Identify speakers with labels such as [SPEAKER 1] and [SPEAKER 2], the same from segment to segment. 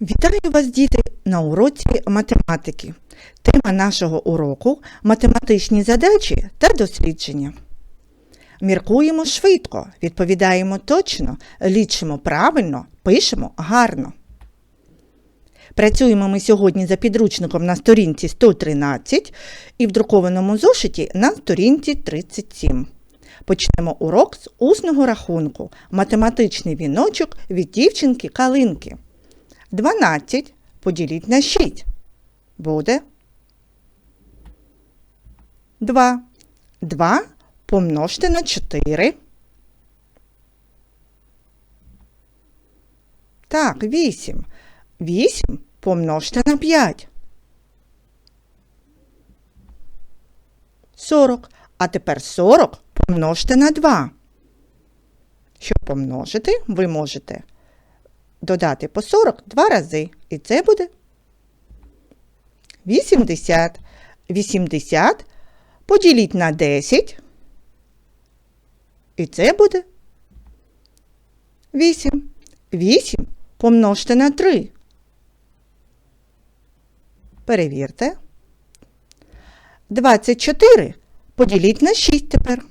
[SPEAKER 1] Вітаю вас, діти, на уроці математики. Тема нашого уроку математичні задачі та дослідження. Міркуємо швидко, відповідаємо точно, лічимо правильно, пишемо гарно. Працюємо ми сьогодні за підручником на сторінці 113 і в друкованому зошиті на сторінці 37. Почнемо урок з усного рахунку. Математичний віночок від дівчинки Калинки. 12 поділіть на 6. Буде 2. 2 помножте на 4. Так, 8. 8 помножте на 5. 40. А тепер 40 помножте на 2. Щоб помножити, ви можете додати по 40 два рази. І це буде 80. 80 поділіть на 10. І це буде 8. 8 помножте на 3. Перевірте. 24 поділіть на 6 тепер.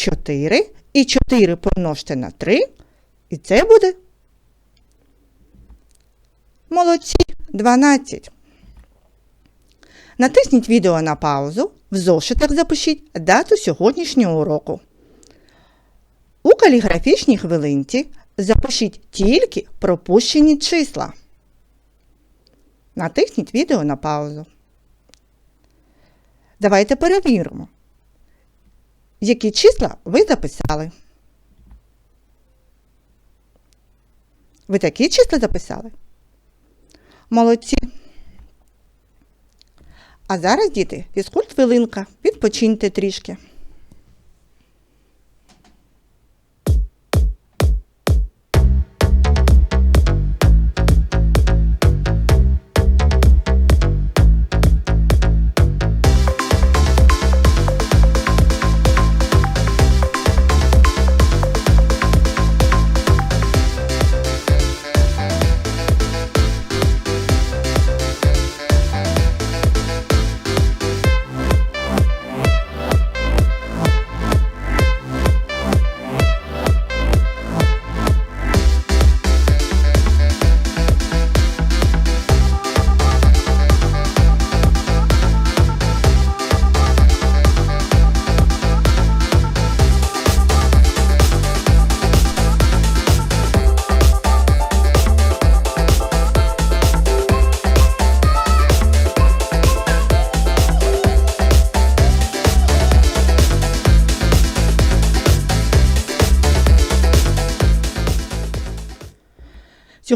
[SPEAKER 1] 4 і 4 помножте на 3, і це буде молодці 12. Натисніть відео на паузу, в зошитах запишіть дату сьогоднішнього уроку. У каліграфічній хвилинці запишіть тільки пропущені числа. Натисніть відео на паузу. Давайте перевіримо які числа ви записали. Ви такі числа записали? Молодці. А зараз, діти, фізкульт хвилинка. Відпочиньте трішки.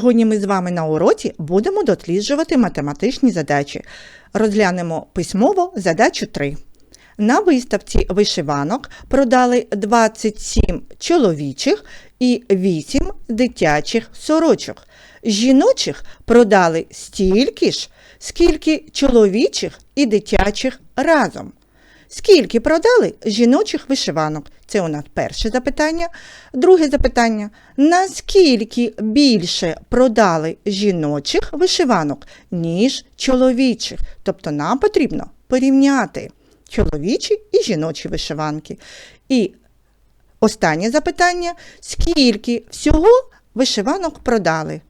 [SPEAKER 1] Сьогодні ми з вами на уроці будемо досліджувати математичні задачі. Розглянемо письмово задачу 3. На виставці вишиванок продали 27 чоловічих і 8 дитячих сорочок. Жіночих продали стільки ж, скільки чоловічих і дитячих разом. Скільки продали жіночих вишиванок? Це у нас перше запитання. Друге запитання. Наскільки більше продали жіночих вишиванок, ніж чоловічих? Тобто нам потрібно порівняти чоловічі і жіночі вишиванки. І останнє запитання: скільки всього вишиванок продали?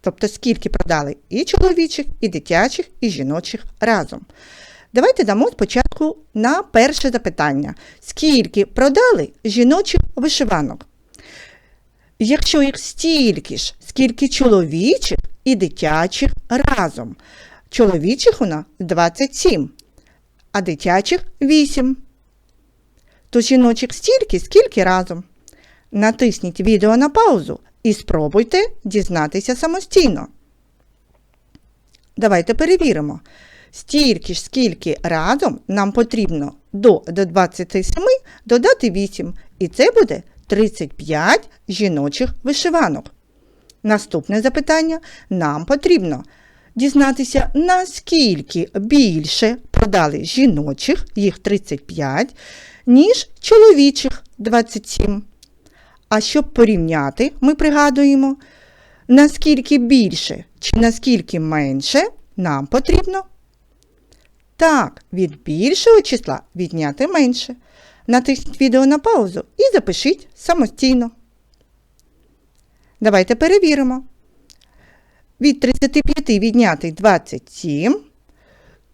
[SPEAKER 1] Тобто, скільки продали і чоловічих, і дитячих, і жіночих разом. Давайте дамо спочатку на перше запитання. Скільки продали жіночих вишиванок? Якщо їх стільки ж, скільки чоловічих і дитячих разом. Чоловічих у нас 27, а дитячих 8. То жіночих стільки, скільки разом. Натисніть відео на паузу і спробуйте дізнатися самостійно. Давайте перевіримо. Стільки ж, скільки разом нам потрібно до, до 27 додати 8. І це буде 35 жіночих вишиванок. Наступне запитання нам потрібно дізнатися, наскільки більше продали жіночих, їх 35, ніж чоловічих 27. А щоб порівняти, ми пригадуємо, наскільки більше чи наскільки менше нам потрібно. Так, від більшого числа відняти менше. Натисніть відео на паузу і запишіть самостійно. Давайте перевіримо. Від 35 відняти 27.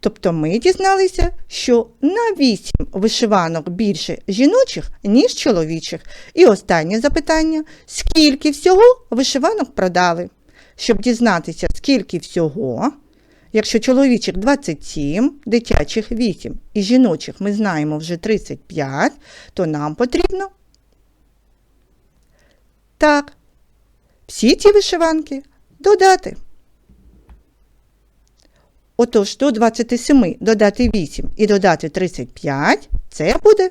[SPEAKER 1] Тобто ми дізналися, що на 8 вишиванок більше жіночих, ніж чоловічих. І останнє запитання: скільки всього вишиванок продали? Щоб дізнатися, скільки всього, якщо чоловічих 27, дитячих 8 і жіночих ми знаємо вже 35, то нам потрібно. Так, всі ці вишиванки додати. Отож, до 27 додати 8 і додати 35 це буде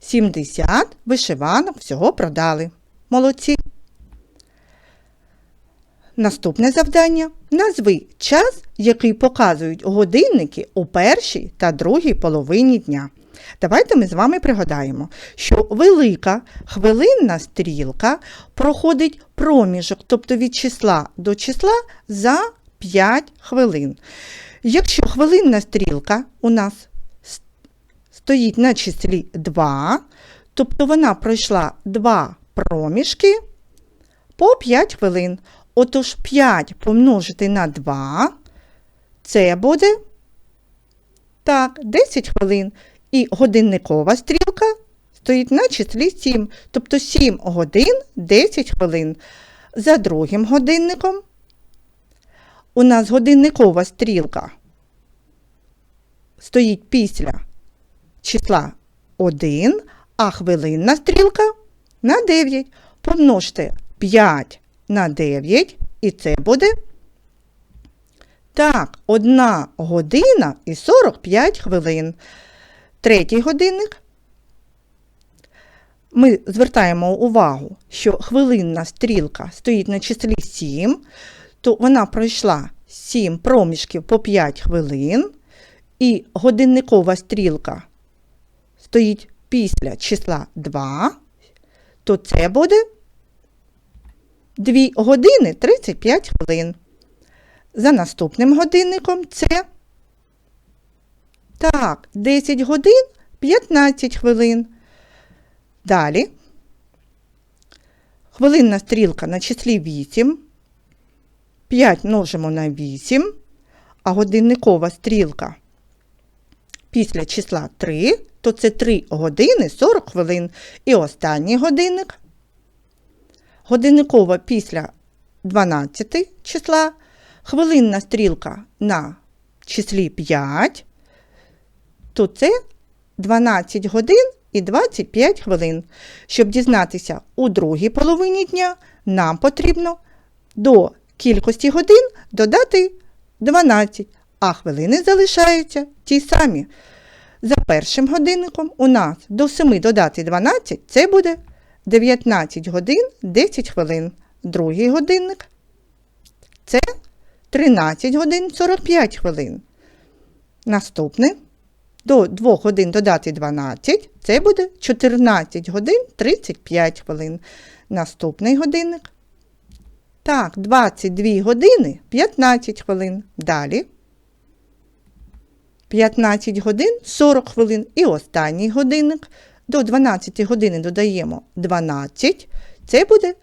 [SPEAKER 1] 70 вишиванок всього продали. Молодці. Наступне завдання. Назви час, який показують годинники у першій та другій половині дня. Давайте ми з вами пригадаємо, що велика хвилинна стрілка проходить проміжок, тобто від числа до числа за 5 хвилин. Якщо хвилинна стрілка у нас стоїть на числі 2, тобто вона пройшла 2 проміжки по 5 хвилин. Отож 5 помножити на 2, це буде так, 10 хвилин. І годинникова стрілка стоїть на числі 7, тобто 7 годин 10 хвилин. За другим годинником у нас годинникова стрілка стоїть після числа 1, а хвилинна стрілка на 9. Помножте 5 на 9, і це буде. Так, 1 година і 45 хвилин. Третій годинник. Ми звертаємо увагу, що хвилинна стрілка стоїть на числі 7, то вона пройшла 7 проміжків по 5 хвилин, і годинникова стрілка стоїть після числа 2, то це буде 2 години 35 хвилин. За наступним годинником це так, 10 годин 15 хвилин. Далі. Хвилинна стрілка на числі 8. 5 множимо на 8, а годинникова стрілка після числа 3, то це 3 години 40 хвилин. І останній годинник. Годинникова після 12 числа, хвилинна стрілка на числі 5, то це 12 годин і 25 хвилин. Щоб дізнатися у другій половині дня, нам потрібно до кількості годин додати 12, а хвилини залишаються ті самі. За першим годинником у нас до 7 додати 12 це буде 19 годин 10 хвилин. Другий годинник це 13 годин 45 хвилин. Наступне до 2 годин додати 12, це буде 14 годин 35 хвилин. Наступний годинник. Так, 22 години 15 хвилин. Далі. 15 годин 40 хвилин. І останній годинник. До 12 години додаємо 12. Це буде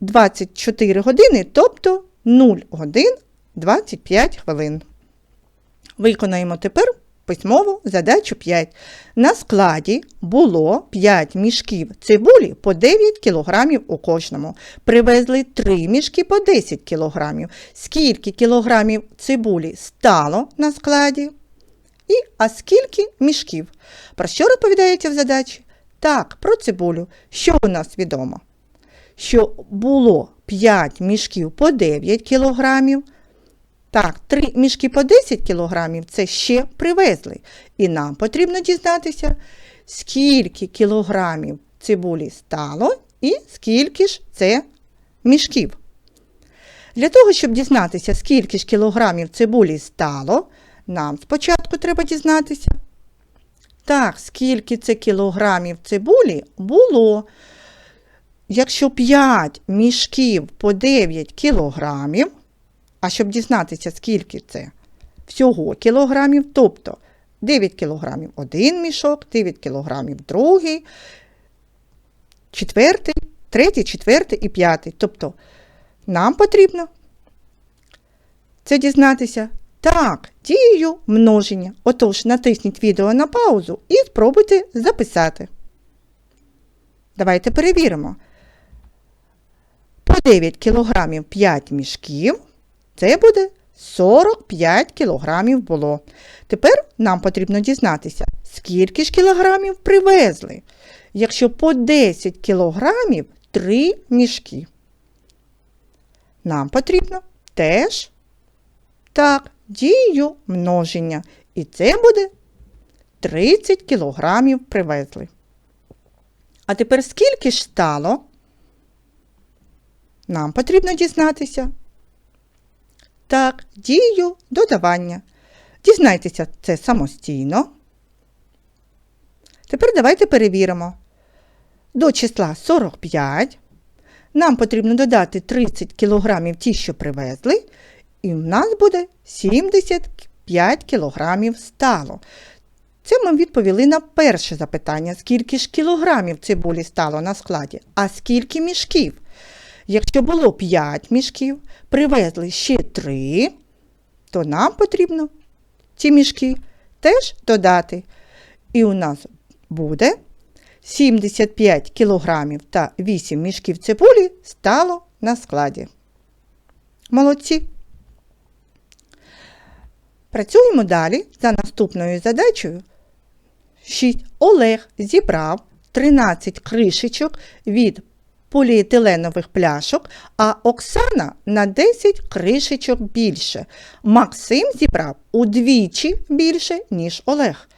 [SPEAKER 1] 24 години, тобто 0 годин 25 хвилин. Виконаємо тепер письмову задачу 5. На складі було 5 мішків цибулі по 9 кг у кожному. Привезли 3 мішки по 10 кг. Скільки кілограмів цибулі стало на складі? І а скільки мішків? Про що розповідається в задачі? Так, про цибулю. Що у нас відомо? Що було 5 мішків по 9 кілограмів. Так, 3 мішки по 10 кілограмів це ще привезли. І нам потрібно дізнатися, скільки кілограмів цибулі стало і скільки ж це мішків. Для того, щоб дізнатися, скільки ж кілограмів цибулі стало, нам спочатку треба дізнатися, Так, скільки це кілограмів цибулі було. Якщо 5 мішків по 9 кілограмів, а щоб дізнатися, скільки це всього кілограмів, тобто 9 кілограмів один мішок, 9 кілограмів другий, четвертий, третій, четвертий і п'ятий. Тобто нам потрібно це дізнатися так, дією множення. Отож, натисніть відео на паузу і спробуйте записати. Давайте перевіримо. По 9 кілограмів 5 мішків. Це буде 45 кілограмів було. Тепер нам потрібно дізнатися, скільки ж кілограмів привезли. Якщо по 10 кілограмів 3 мішки. Нам потрібно теж так, дію множення. І це буде 30 кілограмів привезли. А тепер скільки ж стало? Нам потрібно дізнатися. Так, дію додавання. Дізнайтеся це самостійно. Тепер давайте перевіримо. До числа 45 нам потрібно додати 30 кг ті, що привезли, і в нас буде 75 кілограмів стало. Це ми відповіли на перше запитання, скільки ж кілограмів цибулі стало на складі, а скільки мішків. Якщо було 5 мішків, привезли ще 3, то нам потрібно ці мішки теж додати. І у нас буде 75 кілограмів та 8 мішків цибулі стало на складі. Молодці! Працюємо далі за наступною задачею. 6. Олег зібрав 13 кришечок від поліетиленових пляшок, а Оксана на 10 кришечок більше. Максим зібрав удвічі більше, ніж Олег.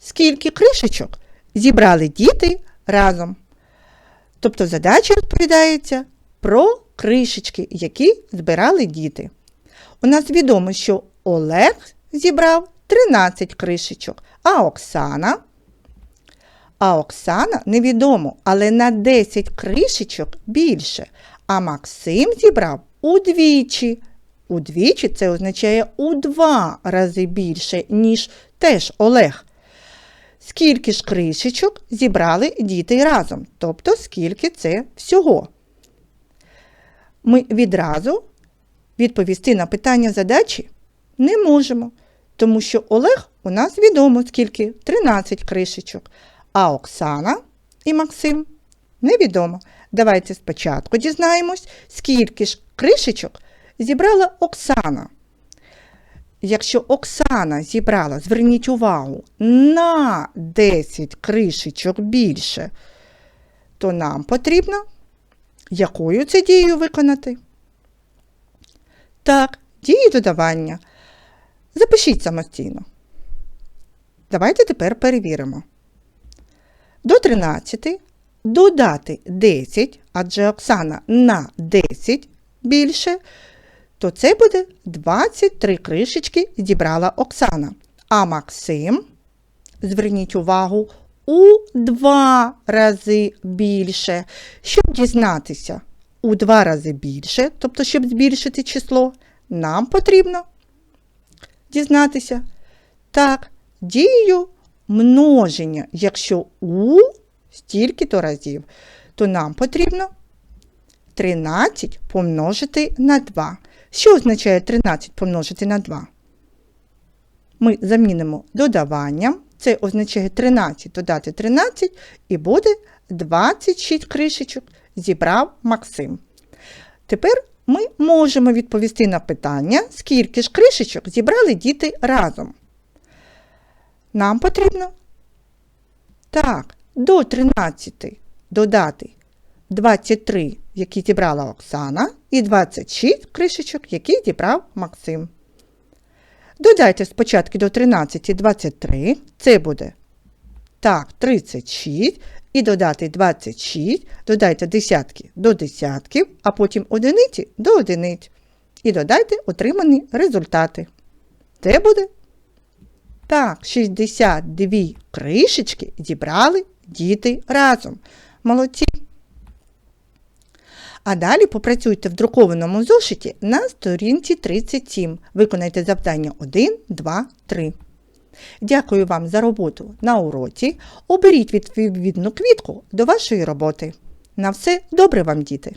[SPEAKER 1] Скільки кришечок зібрали діти разом? Тобто задача розповідається про кришечки, які збирали діти. У нас відомо, що Олег зібрав 13 кришечок, а Оксана. А Оксана невідомо, але на 10 кришечок більше. А Максим зібрав удвічі. Удвічі це означає у два рази більше, ніж теж Олег. Скільки ж кришечок зібрали діти разом? Тобто, скільки це всього? Ми відразу відповісти на питання задачі не можемо, тому що Олег у нас відомо скільки 13 кришечок, а Оксана і Максим невідомо. Давайте спочатку дізнаємось, скільки ж кришечок зібрала Оксана. Якщо Оксана зібрала, зверніть увагу, на 10 кришечок більше, то нам потрібно якою це дією виконати? Так, дію додавання. Запишіть самостійно. Давайте тепер перевіримо. До 13 додати 10, адже Оксана на 10 більше, то це буде 23 кришечки зібрала Оксана. А Максим, зверніть увагу, у два рази більше. Щоб дізнатися у два рази більше, тобто, щоб збільшити число, нам потрібно дізнатися. Так, дію множення, якщо у стільки-то разів, то нам потрібно 13 помножити на 2. Що означає 13 помножити на 2? Ми замінимо додаванням. Це означає 13 додати 13 і буде 26 кришечок зібрав Максим. Тепер ми можемо відповісти на питання, скільки ж кришечок зібрали діти разом. Нам потрібно так, до 13 додати 23, які зібрала Оксана, і 26 кришечок, які зібрав Максим. Додайте спочатку до 13 23, це буде так, 36 і додати 26, додайте десятки до десятків, а потім одиниці до одиниць. І додайте отримані результати. Це буде Так, 62 кришечки зібрали діти разом. Молодці. А далі попрацюйте в друкованому зошиті на сторінці 37. Виконайте завдання 1, 2, 3. Дякую вам за роботу на уроці. Оберіть відповідну квітку до вашої роботи. На все добре вам, діти!